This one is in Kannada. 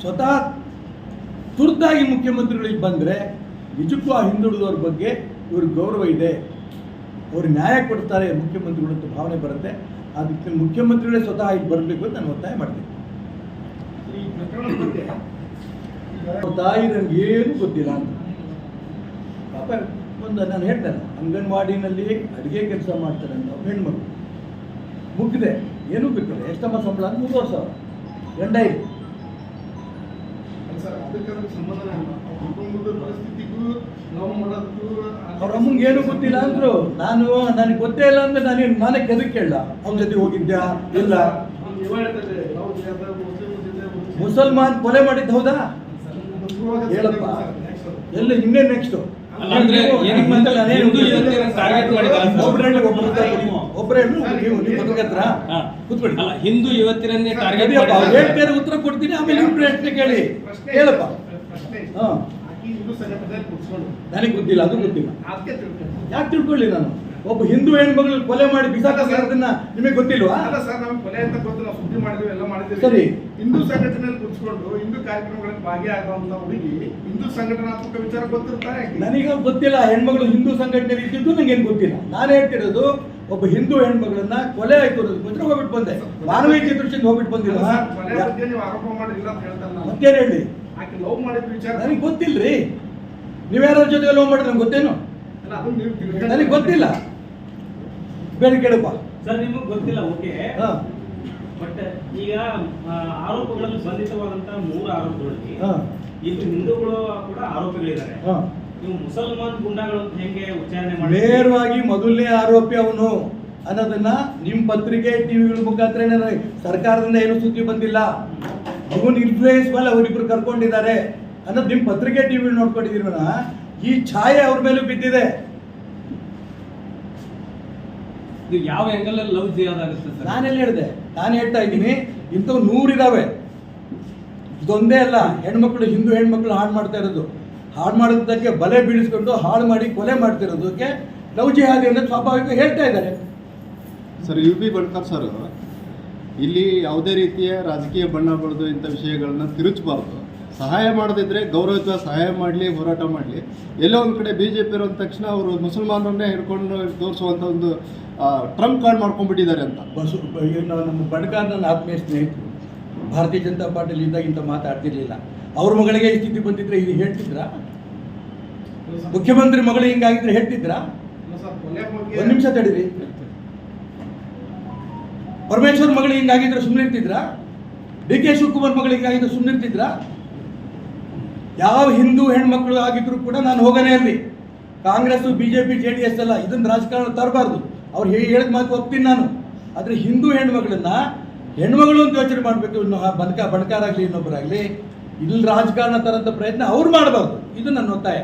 ಸ್ವತಃ ತುರ್ತಾಗಿ ಮುಖ್ಯಮಂತ್ರಿಗಳಿಗೆ ಬಂದರೆ ನಿಜಕ್ಕೂ ಆ ಹಿಂದುಳಿದವ್ರ ಬಗ್ಗೆ ಇವ್ರಿಗೆ ಗೌರವ ಇದೆ. ಅವ್ರು ನ್ಯಾಯ ಕೊಡ್ತಾರೆ, ಮುಖ್ಯಮಂತ್ರಿಗಳು ಅಂತ ಭಾವನೆ ಬರುತ್ತೆ. ಅದಕ್ಕೆ ಮುಖ್ಯಮಂತ್ರಿಗಳೇ ಸ್ವತಃ ಇಲ್ಲಿ ಬರಬೇಕು ಅಂತ ನಾನು ಒತ್ತಾಯ ಮಾಡ್ತೀನಿ. ತಾಯಿ ನನಗೆ ಏನು ಗೊತ್ತಿಲ್ಲ ಅಂತ. ಪಾಪ, ಒಂದು ನಾನು ಹೇಳ್ತೇನೆ, ಅಂಗನವಾಡಿನಲ್ಲಿ ಅಡುಗೆ ಕೆಲಸ ಮಾಡ್ತಾರೆ ಅಂತ ಹೆಣ್ಮಗಳು ಹೆಣ್ಮಗು ಮುಗ್ದೆ ಏನೂ ಬೇಕಿಲ್ಲ ಎಷ್ಟಮ್ಮ ಸಂಬಳ? ಅಂತ ಮೂರುವರೆ ಸಾವಿರ. ಗಂಡ ಇದೆ. ಇಲ್ಲ. ಅವ್ರ ಕುಟುಂಬದ ಪರಿಸ್ಥಿತಿಗೂ ನಾವು ಮಾಡೋದಕ್ಕೂ ಅವ್ರ ಅಮ್ಮಂಗೆ ಏನೂ ಗೊತ್ತಿಲ್ಲ ಅಂದ್ರು ನಾನು ನನಗೆ ಗೊತ್ತೇ ಇಲ್ಲ ಅಂದ್ರೆ ನಾನು ನಾನೇ ಕೆದಕ್ಕೆ ಹೇಳ. ಅವ್ನ ಜೊತೆ ಹೋಗಿದ್ಯಾ? ಇಲ್ಲ. ಮುಸಲ್ಮಾನ್ ಕೊಲೆ ಮಾಡಿದ್ದು ಹೌದಾ? ಹೇಳಪ್ಪ. ಎಲ್ಲ? ಇನ್ನೇ ನೆಕ್ಸ್ಟ್ ಅಲ್ಲ ಹಿಂದೂ ನೀವು ನೀವು ಪತ್ರಕರ್ತರ? ಕೂತ್ಕೊಳ್ಳಿ ಅಲ್ಲ ಯುವತಿಯರನ್ನೇ ಟಾರ್ಗೆಟ್ ಹೇಳ್ತಾರೆ ಉತ್ತರ ಕೊಡ್ತೀನಿ ಆಮೇಲೆ ನಿಮ್ಮ ಪ್ರಶ್ನೆ ಕೇಳಿ. ಹೇಳಪ್ಪ. ಹಾ. ನನಗೆ ಗೊತ್ತಿಲ್ಲ ಅದು ಗೊತ್ತಿಲ್ಲ. ಯಾಕೆ ತಿಳ್ಕೊಳ್ಳಿ ನಾನು? ಒಬ್ಬ ಹಿಂದೂ ಹೆಣ್ಮಗಳು ಕೊಲೆ ಮಾಡಿ ಬಿಸಾಕ ಸಾರದನ್ನ ನಿಮಗೆ ಗೊತ್ತಿಲ್ವಾ? ಅಲ್ಲ ಸರ್ ನಮ್ಗೆ ಕೊಲೆ ಅಂತ ಗೊತ್ತು ನಾವು ಸುದ್ದಿ ಮಾಡಿದ್ವಿ ಎಲ್ಲ ಮಾಡಿದ್ವಿ ಸರಿ. ಹಿಂದೂ ಸಂಘಟನೆಯಲ್ಲಿ ಕೂತ್ಕೊಂಡು ಹಿಂದೂ ಕಾರ್ಯಕ್ರಮಗಳಲ್ಲಿ ಭಾಗಿಯಾಗುವಂತ ಹುಡುಗಿ ಹಿಂದೂ ಸಂಘಟನಾತ್ಮಕ ವಿಚಾರ ಗೊತ್ತಿರ್ತಾರೆ ನನಗೆ ಗೊತ್ತಿಲ್ಲ ಹೆಣ್ಮಗಳು ಹಿಂದೂ ಸಂಘಟನೆ ಇದ್ದಿದ್ದು ನಂಗೇನು ಗೊತ್ತಿಲ್ಲ. ನಾನು ಹೇಳ್ತಿರೋದು ಒಬ್ಬ ಹಿಂದೂ ಹೆಣ್ಮಗಳನ್ನ ಕೊಲೆ ಆಯ್ತು ಅನ್ನೋದಕ್ಕೋಸ್ಕರ ಹೋಗ್ಬಿಟ್ಟು ಬಂದೆ. ಮಾನವೀಯ ಚಿತ್ರಶಿಂದ ಹೋಗ್ಬಿಟ್ಟು ಬಂದಿಲ್ಲ. ನೀವು ಆರೋಪ ಮಾಡಿಲ್ಲ ಅಂತ ಹೇಳ್ತಾರೆ ಮತ್ತೇನು ಹೇಳಿ? ಆಕೆ ಲವ್ ಮಾಡಿದ ವಿಚಾರ ನನಗೆ ಗೊತ್ತಿಲ್ಲ ರೀ ನೀವ್ಯಾರ ಜೊತೆ ಲವ್ ಮಾಡಿದ್ರೆ ನಂಗೆ ಗೊತ್ತೇನು? ನನಗೆ ಗೊತ್ತಿಲ್ಲ. ಬೇರೆ ಕೇಳಪ್ಪ. ಸರ್ ನಿಮಗೆ ಗೊತ್ತಿಲ್ಲ ಓಕೆ. ಬಟ್ ಈಗ ಆರೋಪಗಳಲ್ಲಿ ಬಂಧಿತವಾದಂತಹ ಮೂರು ಆರೋಪಗಳಲ್ಲಿ ಹಾ. ಇದು ಹಿಂದೂಗಳು ಕೂಡ ಆರೋಪಿಗಳಿದ್ದಾರೆ. ನೀವು ಮುಸಲ್ಮಾನ್ ಗುಂಡಾಗಳು ಅಂತ ಹೆಂಗೆ ಉಚ್ಚಾರಣೆ ಮಾಡಿ ನೇರವಾಗಿ ಮೊದಲನೇ ಆರೋಪಿ ಅವನು. ಅನ್ನೋದನ್ನ ನಿಮ್ಮ ಪತ್ರಿಕೆ ಟಿವಿಗಳ ಮುಖಾಂತರ ಸರ್ಕಾರದಿಂದ ಏನು ಸುದ್ದಿ ಬಂದಿಲ್ಲ? ಅವನ್ ಇನ್ಫ್ಲೂಯೆನ್ಸ್ ಮೇಲೆ ಅವರಿಬ್ರು ಕರ್ಕೊಂಡಿದ್ದಾರೆ. ಅನ್ನೋದು ನಿಮ್ಮ ಪತ್ರಿಕೆ ಟಿವಿ ನೋಡ್ಕೊಂಡಿದ್ದೀರ ಈ ಛಾಯೆ ಅವ್ರ ಮೇಲೂ ಬಿದ್ದಿದೆ. ಇದು ಯಾವ ಆಂಗಲ್ ಅಲ್ಲಿ ಲವ್ ಜಿಯಾದಾಗುತ್ತೆ ಸರ್? ನಾನೆಲ್ಲ ಹೇಳಿದೆ? ನಾನು ಹೇಳ್ತಾ ಇದ್ದೀನಿ ಇಂಥವು ನೂರಿದಾವೆ ಇದೊಂದೇ ಅಲ್ಲ ಹೆಣ್ಮಕ್ಳು ಹಿಂದೂ ಹೆಣ್ಮಕ್ಳು ಹಾಳು ಮಾಡ್ತಾ ಇರೋದು. ಹಾಳು ಮಾಡೋದಕ್ಕೆ ಬಲೆ ಬೀಳಿಸ್ಕೊಂಡು ಹಾಳು ಮಾಡಿ ಕೊಲೆ ಮಾಡ್ತಿರೋದಕ್ಕೆ ಲವ್ ಜಿಹಾದ್ ಅನ್ನೋದು ಸ್ವಾಭಾವಿಕ ಹೇಳ್ತಾ ಇದ್ದಾರೆ. Sir U P Bankar sir ಇಲ್ಲಿ ಯಾವುದೇ ರೀತಿಯ ರಾಜಕೀಯ ಬಣ್ಣ ಬಳಿದು ಇಂಥ ವಿಷಯಗಳನ್ನ ತಿರುಚಬಾರ್ದು. ಸಹಾಯ ಮಾಡದಿದ್ರೆ ಗೌರವಯುತ ಸಹಾಯ ಮಾಡಲಿ, ಹೋರಾಟ ಮಾಡಲಿ. ಎಲ್ಲೋ ಒಂದು ಕಡೆ ಬಿ ಜೆ ಪಿ ತಕ್ಷಣ ಅವರು ಮುಸಲ್ಮಾನರನ್ನೇ ಹಿಡ್ಕೊಂಡು ತೋರಿಸುವಂಥ ಒಂದು ಟ್ರಂಪ್ ಕಾರ್ಡ್ ಮಾಡ್ಕೊಂಡ್ಬಿಟ್ಟಿದ್ದಾರೆ ಅಂತ. ಬಸು ನಮ್ಮ ನನ್ನ ಆತ್ಮೀಯ ಸ್ನೇಹಿತರು, ಭಾರತೀಯ ಜನತಾ ಪಾರ್ಟಿಲಿ ಇದ್ದಾಗ ಇಂಥ ಮಾತಾಡ್ತಿರ್ಲಿಲ್ಲ. ಅವ್ರ ಮಗಳಿಗೆ ಈ ಸ್ಥಿತಿ ಬಂದಿದ್ರೆ ಇದು ಹೇಳ್ತಿದ್ರಾ? ಮುಖ್ಯಮಂತ್ರಿ ಮಗಳು ಹಿಂಗಾಗಿದ್ರೆ ಹೇಳ್ತಿದ್ರಾ? ಒಂದು ನಿಮಿಷ ತಡೀರಿ. ಪರಮೇಶ್ವರ್ ಮಗಳು ಹಿಂಗಾಗಿದ್ರೆ ಸುಮ್ಮನೆ ಇರ್ತಿದ್ರಾ ಡಿ ಕೆ ಶಿವಕುಮಾರ್ ಮಗಳು ಹಿಂಗಾಗಿದ್ರೆ ಸುಮ್ಮನೆ ಇರ್ತಿದ್ರಾ ಯಾವ ಹಿಂದೂ ಹೆಣ್ಮಕ್ಳು ಆಗಿದ್ರು ಕೂಡ ನಾನು ಹೋಗನೇ ಅಲ್ಲಿ Congress B J P J D S ಎಲ್ಲ ಇದನ್ನ ರಾಜಕಾರಣ ತರಬಾರ್ದು. ಅವ್ರು ಹೇಳಿದ ಮಾತು ಒಪ್ತೀನಿ ನಾನು. ಆದರೆ ಹಿಂದೂ ಹೆಣ್ಮಗಳನ್ನ ಹೆಣ್ಮಗಳು ಅಂತ ಯೋಚನೆ ಮಾಡಬೇಕು ಇನ್ನು ಬಣಕ ಬಣಕಾರಾಗಲಿ ಇನ್ನೊಬ್ಬರಾಗಲಿ ಇಲ್ಲಿ ರಾಜಕಾರಣ ತರಂತ ಪ್ರಯತ್ನ ಅವ್ರು ಮಾಡಬಾರ್ದು. ಇದು ನನ್ನ ಒತ್ತಾಯ.